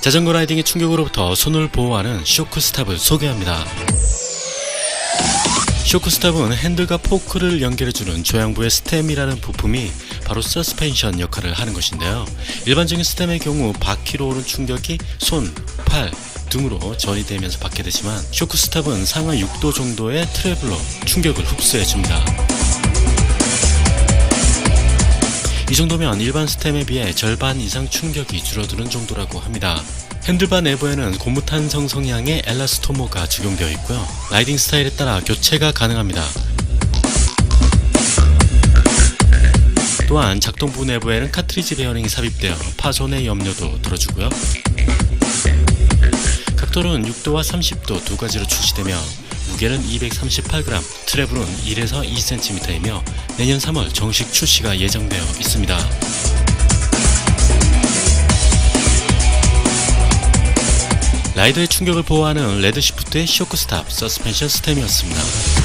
자전거 라이딩의 충격으로부터 손을 보호하는 쇼크 스탑을 소개합니다. 쇼크 스탑은 핸들과 포크를 연결해주는 조향부의 스템이라는 부품이 바로 서스펜션 역할을 하는 것인데요. 일반적인 스템의 경우 바퀴로 오는 충격이 손, 팔 등으로 전이되면서 받게 되지만 쇼크 스탑은 상하 6도 정도의 트래블로 충격을 흡수해줍니다. 이 정도면 일반 스템에 비해 절반 이상 충격이 줄어드는 정도라고 합니다. 핸들바 내부에는 고무탄 성 성향의 엘라스토모가 적용되어 있고요. 라이딩 스타일에 따라 교체가 가능합니다. 또한 작동부 내부에는 카트리지 베어링이 삽입되어 파손의 염려도 들어주고요. 각도는 6도와 30도 두 가지로 출시되며 무게는 238g, 트래블은 1에서 2cm이며 내년 3월 정식 출시가 예정되어 있습니다. 라이더의 충격을 보호하는 레드 시프트의 쇼크 스탑 서스펜션 스템이었습니다.